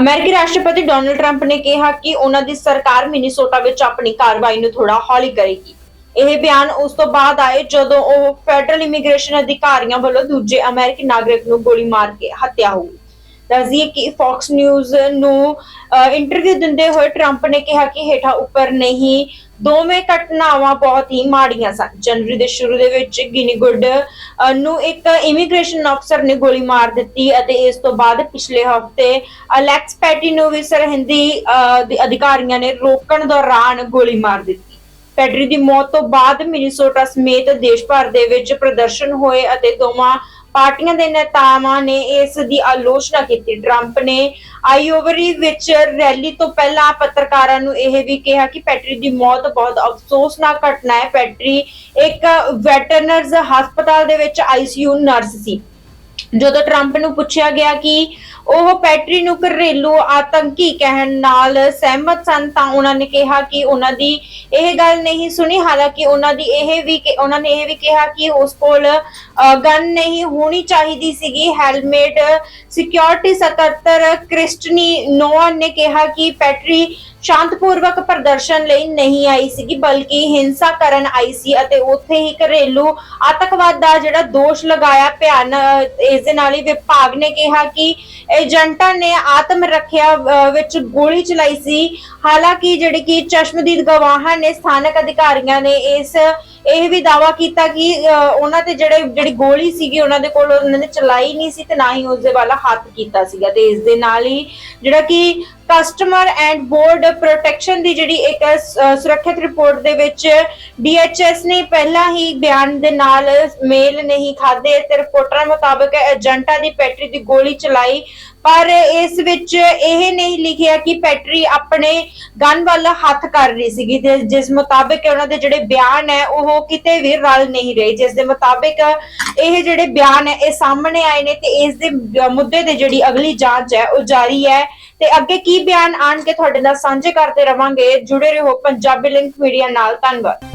ਅਮਰੀਕੀ ਰਾਸ਼ਟਰਪਤੀ Donald Trump ਨੇ ਕਿਹਾ ਕਿ ਉਹਨਾਂ ਦੀ ਸਰਕਾਰ ਮਿਨੀਸੋਟਾ ਵਿੱਚ ਆਪਣੀ ਕਾਰਵਾਈ ਨੂੰ ਥੋੜਾ ਹੌਲੀ ਕਰੇਗੀ। ਇਹ ਬਿਆਨ ਉਸ ਤੋਂ ਬਾਅਦ ਆਏ ਜਦੋਂ ਉਹ ਫੈਡਰਲ ਇਮੀਗ੍ਰੇਸ਼ਨ ਅਧਿਕਾਰੀਆਂ ਵੱਲੋਂ ਦੂਜੇ ਅਮਰੀਕੀ ਨਾਗਰਿਕ ਨੂੰ ਗੋਲੀ ਮਾਰ ਕੇ ਹੱਤਿਆ ਹੋ ਗਈ। ਦੱਸਦੀਏ ਕਿ ਫੌਕਸ ਨਿਊਜ਼ ਨੂੰ ਇੰਟਰਵਿਊ ਦਿੰਦੇ ਹੋਏ ਟਰੰਪ ਨੇ ਕਿਹਾ ਕਿ ਹੇਠਾਂ ਉੱਪਰ ਨਹੀਂ ਦੋਵੇਂ ਘਟਨਾਵਾਂ ਬਹੁਤ ਹੀ ਮਾੜੀਆਂ ਸਨ। ਜਨਵਰੀ ਦੇ ਸ਼ੁਰੂ ਦੇ ਵਿੱਚ ਗਿਨੀਗੁੱਡ ਨੂੰ ਇੱਕ ਇਮੀਗ੍ਰੇਸ਼ਨ ਅਫਸਰ ਨੇ ਗੋਲੀ ਮਾਰ ਦਿੱਤੀ ਅਤੇ ਇਸ ਤੋਂ ਬਾਅਦ ਪਿਛਲੇ ਹਫ਼ਤੇ ਅਲੈਕਸ ਪੈਟੀ ਨੂੰ ਵੀ ਸਰਹੰਦੀ ਅ, ਅਧਿਕਾਰੀਆਂ ਨੇ ਰੋਕਣ ਦੌਰਾਨ ਗੋਲੀ ਮਾਰ ਦਿੱਤੀ। ਪੈਟਰੀ ਦੀ ਮੌਤ ਤੋਂ ਬਾਅਦ ਮਿਨੀਸੋਟਾ ਸਮੇਤ ਦੇਸ਼ ਭਰ ਦੇ ਵਿੱਚ ਪ੍ਰਦਰਸ਼ਨ ਹੋਏ ਅਤੇ ਦੋਵਾਂ ਪਾਰਟੀਆਂ ਦੇ ਨੇਤਾਵਾਂ ਨੇ ਇਸ ਦੀ ਆਲੋਚਨਾ ਕੀਤੀ। ਟਰੰਪ ਨੇ ਆਈਓਵਰੀ ਵਿੱਚ ਰੈਲੀ ਤੋਂ ਪਹਿਲਾਂ ਪੱਤਰਕਾਰਾਂ ਨੂੰ ਇਹ ਵੀ ਕਿਹਾ ਕਿ ਪੈਟਰੀ ਦੀ ਮੌਤ ਬਹੁਤ ਅਫਸੋਸਨਾਕ ਘਟਨਾ ਹੈ। ਪੈਟਰੀ ਇੱਕ ਵੈਟਰਨਰਜ਼ ਹਸਪਤਾਲ ਦੇ ਵਿੱਚ ਆਈਸੀਯੂ ਨਰਸ ਸੀ। ਜਦੋਂ ਟਰੰਪ ਨੂੰ ਪੁੱਛਿਆ ਗਿਆ ਕਿ ਉਹ ਪੈਟਰੀ ਨੂੰ ਘਰੇਲੂ ਆਤੰਕੀ ਕਹਿਣ ਨਾਲ ਸਹਿਮਤ ਸਨ, ਤਾਂ ਉਹਨਾਂ ਨੇ ਕਿਹਾ ਕਿ ਉਹਨਾਂ ਦੀ ਇਹ ਗੱਲ ਨਹੀਂ ਸੁਣੀ। ਹਾਲਾਂਕਿ ਉਹਨਾਂ ਦੀ ਇਹ ਵੀ ਉਹਨਾਂ ਨੇ ਇਹ ਵੀ ਕਿਹਾ ਕਿ ਉਸ ਕੋਲ ਗਨ ਨਹੀਂ ਹੋਣੀ ਚਾਹੀਦੀ ਸੀਗੀ। ਹੈਲਮੇਟ, ਸਿਕਿਉਰਿਟੀ ਸਕੱਤਰ ਕ੍ਰਿਸਟਨੀ ਨੋਅਨ ਨੇ ਕਿਹਾ ਕਿ ਪੈਟਰੀ ਸ਼ਾਂਤਪੂਰਵਕ ਪ੍ਰਦਰਸ਼ਨ ਲਈ ਨਹੀਂ ਆਈ ਸੀਗੀ, ਬਲਕਿ ਹਿੰਸਾ ਕਰਨ ਆਈ ਸੀ ਅਤੇ ਉੱਥੇ ਹੀ ਘਰੇਲੂ ਆਤੰਕਵਾਦ ਦਾ ਜਿਹੜਾ ਦੋਸ਼ ਲਗਾਇਆ ਭਿਆਨ ਇਸ ਦੇ ਨਾਲ ਹੀ ਵਿਭਾਗ ਨੇ ਕਿਹਾ ਕਿ ਏਜੰਟਾਂ ਨੇ ਆਤਮ ਰੱਖਿਆ ਵਿੱਚ ਗੋਲੀ ਚਲਾਈ ਸੀ। ਹਾਲਾਂਕਿ ਜਿਹੜੀ ਕਿ ਚਸ਼ਮਦੀਦ ਗਵਾਹਾਂ ਨੇ, ਸਥਾਨਕ ਅਧਿਕਾਰੀਆਂ ਨੇ ਇਸ ਇਹ ਵੀ ਦਾਵਾ ਕੀਤਾ ਕਿ ਉਹਨਾਂ ਤੇ ਜਿਹੜੇ, ਜਿਹੜੀ ਗੋਲੀ ਸੀਗੀ, ਉਹਨਾਂ ਦੇ ਕੋਲ ਉਹਨਾਂ ਨੇ ਚਲਾਈ ਨਹੀਂ ਸੀ ਤੇ ਨਾ ਹੀ ਉਸ ਦੇ ਵੱਲ ਹੱਥ ਕੀਤਾ ਸੀਗਾ ਤੇ ਇਸ ਦੇ ਨਾਲ ਹੀ ਜਿਹੜਾ ਕਿ ਕਸਟਮਰ ਐਂਡ ਬੋਰਡ ਪ੍ਰੋਟੈਕਸ਼ਨ ਦੀ ਜਿਹੜੀ ਇੱਕ ਸੁਰੱਖਿਅਤ ਰਿਪੋਰਟ ਦੇ ਵਿੱਚ DHS ਨੇ ਪਹਿਲਾਂ ਹੀ ਬਿਆਨ ਦੇ ਨਾਲ ਮੇਲ ਨਹੀਂ ਖਾਦੇ ਤੇ ਰਿਪੋਰਟਰਾਂ ਮੁਤਾਬਕ ਏਜੰਟਾਂ ਦੀ ਪੈਟਰੀ ਦੀ ਗੋਲੀ ਚਲਾਈ। ਪਰ ਇਸ ਵਿੱਚ ਇਹ ਨਹੀਂ ਲਿਖਿਆ ਕਿ ਪੈਟਰੀ ਆਪਣੇ ਗਨ ਵੱਲ ਹੱਥ ਕਰ ਰਹੀ ਸੀਗੀ ਤੇ ਜਿਸ ਮੁਤਾਬਕ ਉਹਨਾਂ ਦੇ ਜਿਹੜੇ ਬਿਆਨ ਹੈ, ਉਹ ਕਿਤੇ ਵੀ ਰਲ ਨਹੀਂ ਰਹੇ। ਜਿਸ ਦੇ ਮੁਤਾਬਕ ਇਹ ਜਿਹੜੇ ਬਿਆਨ ਹੈ, ਇਹ ਸਾਹਮਣੇ ਆਏ ਨੇ ਤੇ ਇਸ ਦੇ ਮੁੱਦੇ ਤੇ ਜਿਹੜੀ ਅਗਲੀ ਜਾਂਚ ਹੈ, ਉਹ ਜਾਰੀ ਹੈ। ਤੇ ਅੱਗੇ ਕੀ ਬਿਆਨ ਆਣ ਕੇ ਤੁਹਾਡੇ ਨਾਲ ਸਾਂਝੇ ਕਰਦੇ ਰਵਾਂਗੇ। ਜੁੜੇ ਰਹੋ ਪੰਜਾਬੀ ਲਿੰਕ ਮੀਡੀਆ ਨਾਲ। ਧੰਨਵਾਦ।